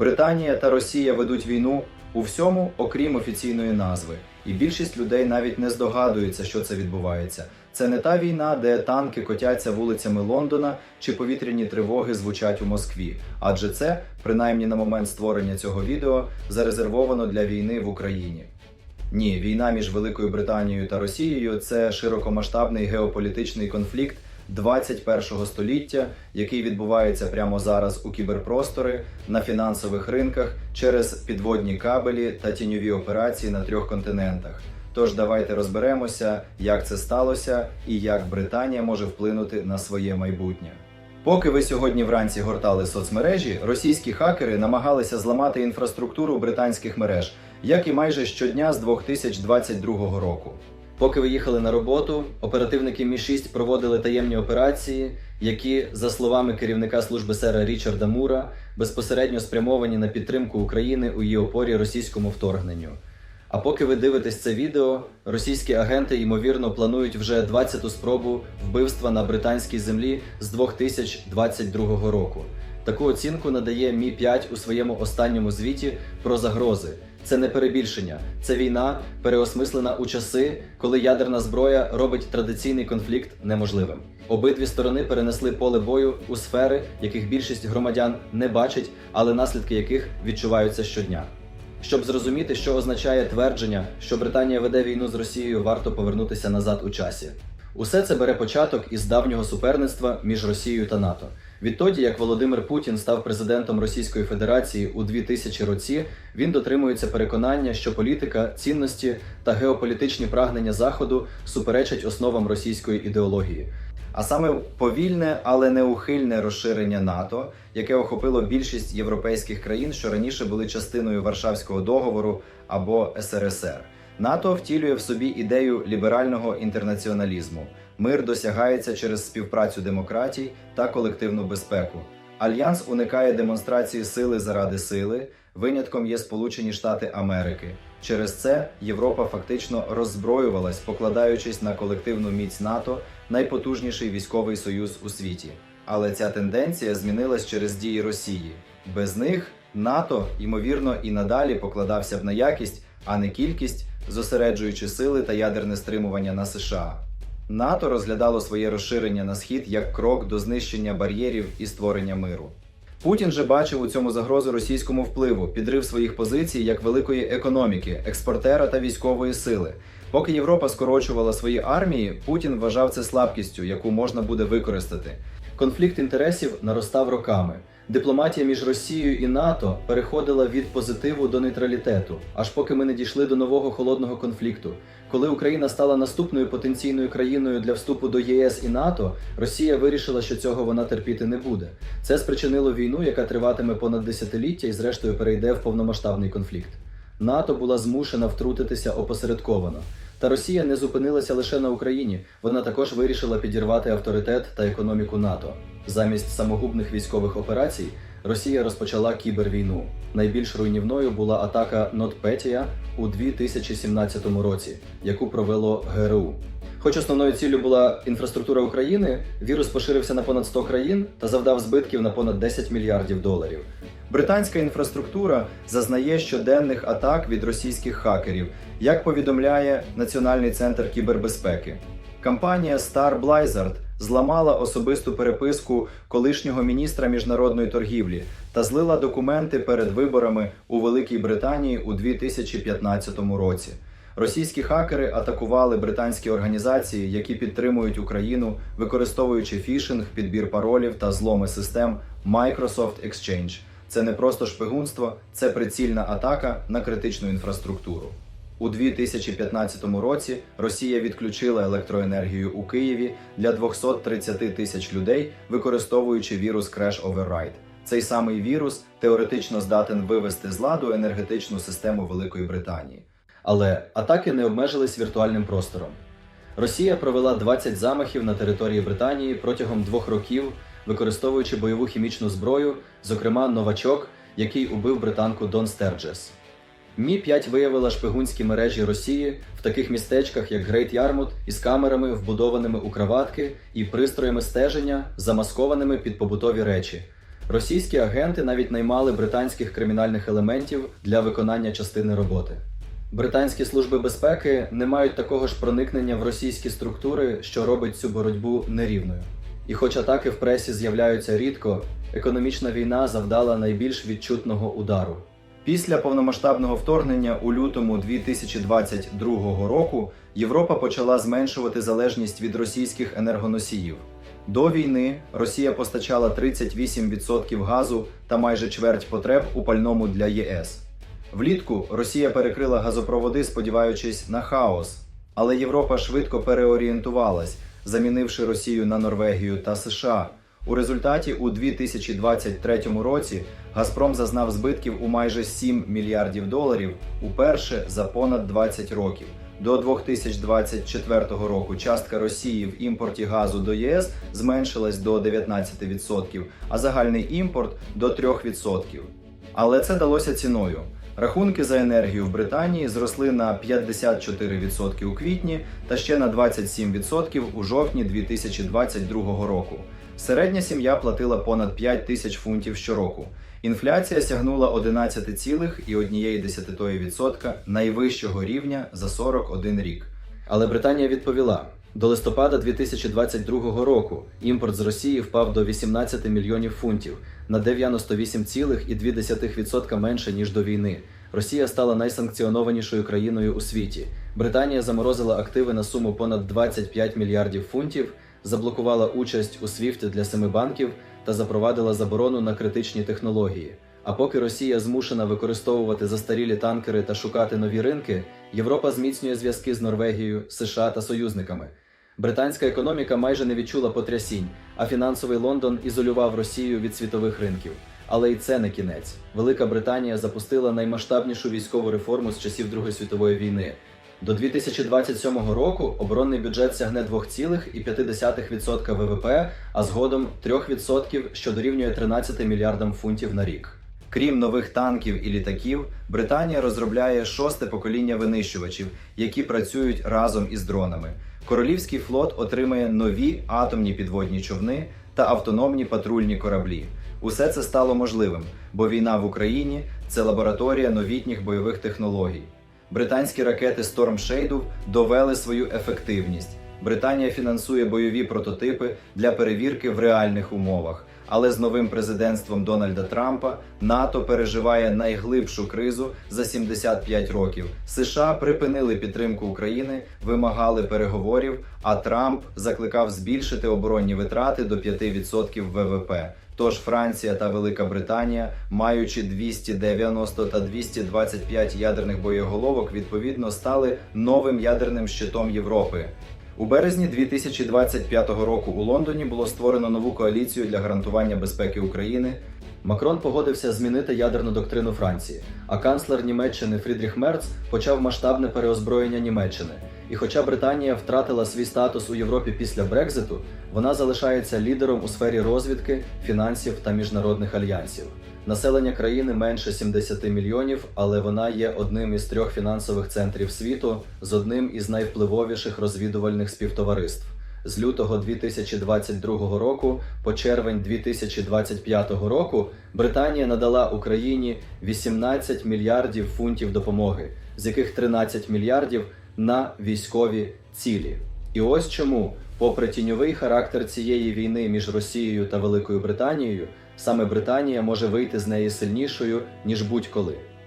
Британія та Росія ведуть війну у всьому, окрім офіційної назви. І більшість людей навіть не здогадується, що це відбувається. Це не та війна, де танки котяться вулицями Лондона чи повітряні тривоги звучать у Москві. Адже це, принаймні на момент створення цього відео, зарезервовано для війни в Україні. Ні, війна між Великою Британією та Росією це широкомасштабний геополітичний конфлікт 21 століття, який відбувається прямо зараз у кіберпростори, на фінансових ринках через підводні кабелі та тіньові операції на трьох континентах. Тож давайте розберемося, як це сталося і як Британія може вплинути на своє майбутнє. Поки ви сьогодні вранці гортали соцмережі, російські хакери намагалися зламати інфраструктуру британських мереж, як і майже щодня з 2022 року. Поки ви їхали на роботу, оперативники Мі 6 проводили таємні операції, які, за словами керівника служби сера Річарда Мура, безпосередньо спрямовані на підтримку України у її опорі російському вторгненню. А поки ви дивитесь це відео, російські агенти ймовірно планують вже 20-ту спробу вбивства на британській землі з 2022 року. Таку оцінку надає Мі 5 у своєму останньому звіті про загрози. Це не перебільшення, це війна, переосмислена у часи, коли ядерна зброя робить традиційний конфлікт неможливим. Обидві сторони перенесли поле бою у сфери, яких більшість громадян не бачить, але наслідки яких відчуваються щодня. Щоб зрозуміти, що означає твердження, що Британія веде війну з Росією, варто повернутися назад у часі. Усе це бере початок із давнього суперництва між Росією та НАТО. Відтоді, як Володимир Путін став президентом Російської Федерації у 2000 році, він дотримується переконання, що політика, цінності та геополітичні прагнення Заходу суперечать основам російської ідеології. А саме повільне, але неухильне розширення НАТО, яке охопило більшість європейських країн, що раніше були частиною Варшавського договору або СРСР. НАТО втілює в собі ідею ліберального інтернаціоналізму. Мир досягається через співпрацю демократій та колективну безпеку. Альянс уникає демонстрації сили заради сили. Винятком є Сполучені Штати Америки. Через це Європа фактично роззброювалась, покладаючись на колективну міць НАТО, найпотужніший військовий союз у світі. Але ця тенденція змінилась через дії Росії. Без них НАТО, ймовірно, і надалі покладався б на якість, а не кількість, зосереджуючи сили та ядерне стримування на США. НАТО розглядало своє розширення на схід як крок до знищення бар'єрів і створення миру. Путін же бачив у цьому загрозу російському впливу, підрив своїх позицій як великої економіки, експортера та військової сили. Поки Європа скорочувала свої армії, Путін вважав це слабкістю, яку можна буде використати. Конфлікт інтересів наростав роками. Дипломатія між Росією і НАТО переходила від позитиву до нейтралітету, аж поки ми не дійшли до нового холодного конфлікту. Коли Україна стала наступною потенційною країною для вступу до ЄС і НАТО, Росія вирішила, що цього вона терпіти не буде. Це спричинило війну, яка триватиме понад десятиліття і, зрештою, перейде в повномасштабний конфлікт. НАТО була змушена втрутитися опосередковано. Та Росія не зупинилася лише на Україні. Вона також вирішила підірвати авторитет та економіку НАТО. Замість самогубних військових операцій Росія розпочала кібервійну. Найбільш руйнівною була атака Нотпетія у 2017 році, яку провело ГРУ. Хоч основною ціллю була інфраструктура України, вірус поширився на понад 100 країн та завдав збитків на понад 10 мільярдів доларів. Британська інфраструктура зазнає щоденних атак від російських хакерів, як повідомляє Національний центр кібербезпеки. Компанія Star Blizzard зламала особисту переписку колишнього міністра міжнародної торгівлі та злила документи перед виборами у Великій Британії у 2015 році. Російські хакери атакували британські організації, які підтримують Україну, використовуючи фішинг, підбір паролів та зломи систем Microsoft Exchange. Це не просто шпигунство, це прицільна атака на критичну інфраструктуру. У 2015 році Росія відключила електроенергію у Києві для 230 тисяч людей, використовуючи вірус Crash Override. Цей самий вірус теоретично здатен вивести з ладу енергетичну систему Великої Британії. Але атаки не обмежились віртуальним простором. Росія провела 20 замахів на території Британії протягом двох років, використовуючи бойову хімічну зброю, зокрема новачок, який убив британку Дон Стерджес. Мі 5 виявила шпигунські мережі Росії в таких містечках, як Грейт Ярмут, із камерами, вбудованими у краватки, і пристроями стеження, замаскованими під побутові речі. Російські агенти навіть наймали британських кримінальних елементів для виконання частини роботи. Британські служби безпеки не мають такого ж проникнення в російські структури, що робить цю боротьбу нерівною. І хоч атаки в пресі з'являються рідко, економічна війна завдала найбільш відчутного удару. Після повномасштабного вторгнення у лютому 2022 року Європа почала зменшувати залежність від російських енергоносіїв. До війни Росія постачала 38% газу та майже чверть потреб у пальному для ЄС. Влітку Росія перекрила газопроводи, сподіваючись на хаос, але Європа швидко переорієнтувалась, замінивши Росію на Норвегію та США. У результаті у 2023 році Газпром зазнав збитків у майже 7 мільярдів доларів уперше за понад 20 років. До 2024 року частка Росії в імпорті газу до ЄС зменшилась до 19%, а загальний імпорт до 3%. Але це далося ціною. Рахунки за енергію в Британії зросли на 54% у квітні та ще на 27% у жовтні 2022 року. Середня сім'я платила понад 5 тисяч фунтів щороку. Інфляція сягнула 11,1% найвищого рівня за 41 рік. Але Британія відповіла: до листопада 2022 року імпорт з Росії впав до 18 мільйонів фунтів на 98,2% менше ніж до війни. Росія стала найсанкціонованішою країною у світі. Британія заморозила активи на суму понад 25 мільярдів фунтів, заблокувала участь у SWIFT для семи банків та запровадила заборону на критичні технології. А поки Росія змушена використовувати застарілі танкери та шукати нові ринки, Європа зміцнює зв'язки з Норвегією, США та союзниками. Британська економіка майже не відчула потрясінь, а фінансовий Лондон ізолював Росію від світових ринків. Але й це не кінець. Велика Британія запустила наймасштабнішу військову реформу з часів Другої світової війни. До 2027 року оборонний бюджет сягне 2,5% ВВП, а згодом 3%, що дорівнює 13 мільярдам фунтів на рік. Крім нових танків і літаків, Британія розробляє шосте покоління винищувачів, які працюють разом із дронами. Королівський флот отримає нові атомні підводні човни та автономні патрульні кораблі. Усе це стало можливим, бо війна в Україні це лабораторія новітніх бойових технологій. Британські ракети Storm Shadow довели свою ефективність. Британія фінансує бойові прототипи для перевірки в реальних умовах. Але з новим президентством Дональда Трампа НАТО переживає найглибшу кризу за 75 років. США припинили підтримку України, вимагали переговорів. А Трамп закликав збільшити оборонні витрати до 5% ВВП. Тож Франція та Велика Британія, маючи 290 та 225 ядерних боєголовок, відповідно стали новим ядерним щитом Європи. У березні 2025 року у Лондоні було створено нову коаліцію для гарантування безпеки України. Макрон погодився змінити ядерну доктрину Франції, а канцлер Німеччини Фрідріх Мерц почав масштабне переозброєння Німеччини. І хоча Британія втратила свій статус у Європі після Брекзиту, вона залишається лідером у сфері розвідки, фінансів та міжнародних альянсів. Населення країни менше 70 мільйонів, але вона є одним із трьох фінансових центрів світу з одним із найвпливовіших розвідувальних співтовариств. З лютого 2022 року по червень 2025 року Британія надала Україні 18 мільярдів фунтів допомоги, з яких 13 мільярдів на військові цілі. І ось чому, попри тіньовий характер цієї війни між Росією та Великою Британією, саме Британія може вийти з неї сильнішою ніж будь-коли.